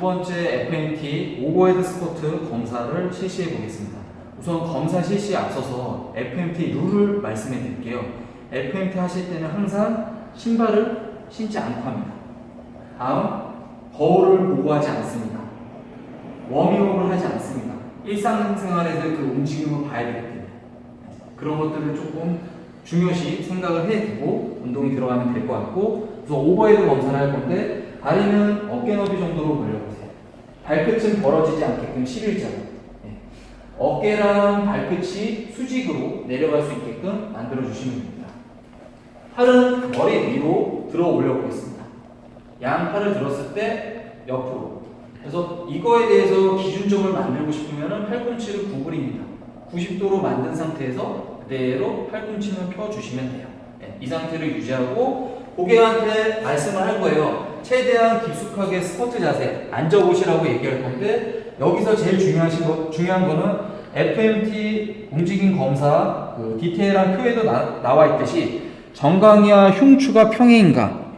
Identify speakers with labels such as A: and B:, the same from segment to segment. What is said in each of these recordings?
A: 번째 FMT 오버헤드 스쿼트 검사를 실시해 보겠습니다. 우선 검사 실시에 앞서서 FMT 룰을 말씀해 드릴게요. FMT 하실 때는 항상 신발을 신지 않고 합니다. 다음, 거울을 보고 하지 않습니다. 워밍업을 하지 않습니다. 일상생활에서 그 움직임을 봐야 되기 때문에 그런 것들을 조금 중요시 생각을 해두고 운동이 들어가면 될 것 같고 우선 오버헤드 검사를 할 건데 다리는 어깨 너비 정도로 벌려보세요. 발끝은 벌어지지 않게끔 11자로 네. 어깨랑 발끝이 수직으로 내려갈 수 있게끔 만들어 주시면 됩니다. 팔은 머리 위로 들어 올려 보겠습니다. 양 팔을 들었을 때 옆으로. 그래서 이거에 대해서 기준점을 만들고 싶으면 팔꿈치를 구부립니다. 90도로 만든 상태에서 그대로 팔꿈치는 펴주시면 돼요. 네, 이 상태를 유지하고 고객한테 말씀을 할 거예요. 최대한 깊숙하게 스쿼트 자세 앉아보시라고 얘기할 건데 여기서 제일 중요하신 거, 중요한 거는 FMT 움직임 검사 그 디테일한 표에도 나, 나와 있듯이 정강이와 흉추가 평행인가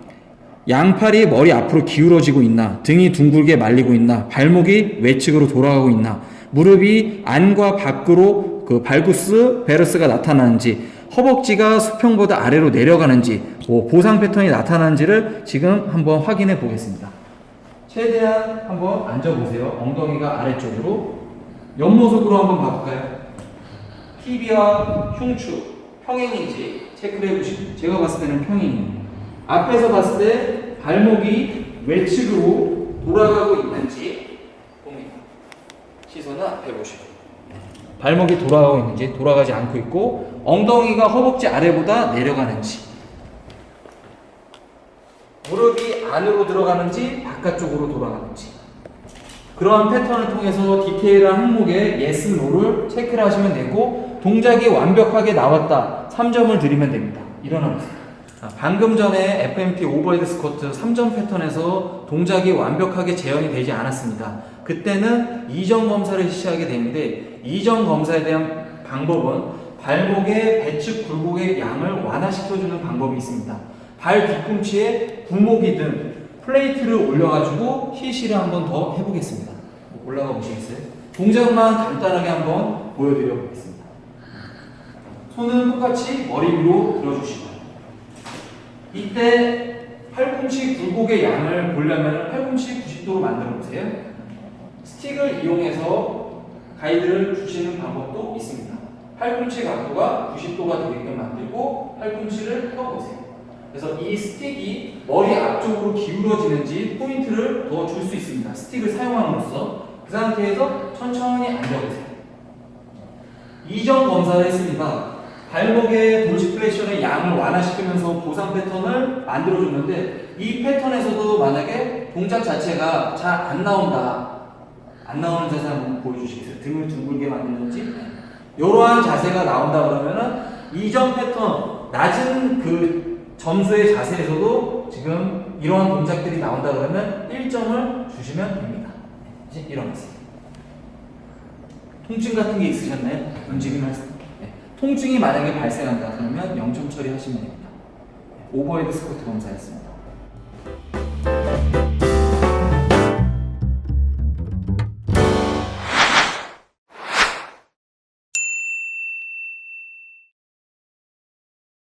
A: 양팔이 머리 앞으로 기울어지고 있나 등이 둥글게 말리고 있나 발목이 외측으로 돌아가고 있나 무릎이 안과 밖으로 그 발구스 베르스가 나타나는지 허벅지가 수평보다 아래로 내려가는지 뭐 보상 패턴이 나타나는지를 지금 한번 확인해 보겠습니다. 최대한 한번 앉아보세요. 엉덩이가 아래쪽으로 옆모습으로 한번 봐볼까요? TV와 흉추 평행인지 체크를 해보시고 제가 봤을 때는 평행이에요. 앞에서 봤을 때 발목이 외측으로 돌아가고 있는지 봅니다. 시선은 앞에 보시고 발목이 돌아가고 있는지 돌아가지 않고 있고 엉덩이가 허벅지 아래보다 내려가는지 무릎이 안으로 들어가는지 바깥쪽으로 돌아가는지. 그러한 패턴을 통해서 디테일한 항목의 yes, no를 체크를 하시면 되고 동작이 완벽하게 나왔다 3점을 드리면 됩니다. 일어나보세요 자, 방금 전에 FMT 오버헤드 스쿼트 3점 패턴에서 동작이 완벽하게 재현이 되지 않았습니다 그때는 이전 검사를 실시하게 되는데 이전 검사에 대한 방법은 발목의 배측 굴곡의 양을 완화시켜주는 방법이 있습니다. 발 뒤꿈치에 구목이든 플레이트를 올려가지고 실시를 한번 더 해보겠습니다. 올라가 보시겠어요? 동작만 간단하게 한번 보여드려 보겠습니다. 손은 똑같이 머리 위로 들어주시고 이때 팔꿈치 굴곡의 양을 보려면 팔꿈치 90도로 만들어 보세요. 스틱을 이용해서 가이드를 주시는 방법도 있습니다. 팔꿈치 각도가 90도가 되게끔 만들고 팔꿈치를 펴보세요. 그래서 이 스틱이 머리 앞쪽으로 기울어지는지 포인트를 더 줄 수 있습니다. 스틱을 사용함으로써 그 상태에서 천천히 앉아보세요. 이전 검사를 했습니다. 발목의 돌시프레션의 양을 완화시키면서 보상 패턴을 만들어줬는데 이 패턴에서도 만약에 동작 자체가 잘 안 나온다. 안 나오는 자세 한번 보여주시겠어요? 등을 둥글게 만드는지 이러한 자세가 나온다 그러면은 이전 패턴 낮은 그 점수의 자세에서도 지금 이러한 동작들이 나온다 그러면 1점을 주시면 됩니다. 이제 일어나세요. 통증 같은 게 있으셨나요? 네. 통증이 만약에 발생한다 그러면 0점 처리하시면 됩니다. 오버헤드 스쿼트 검사였습니다.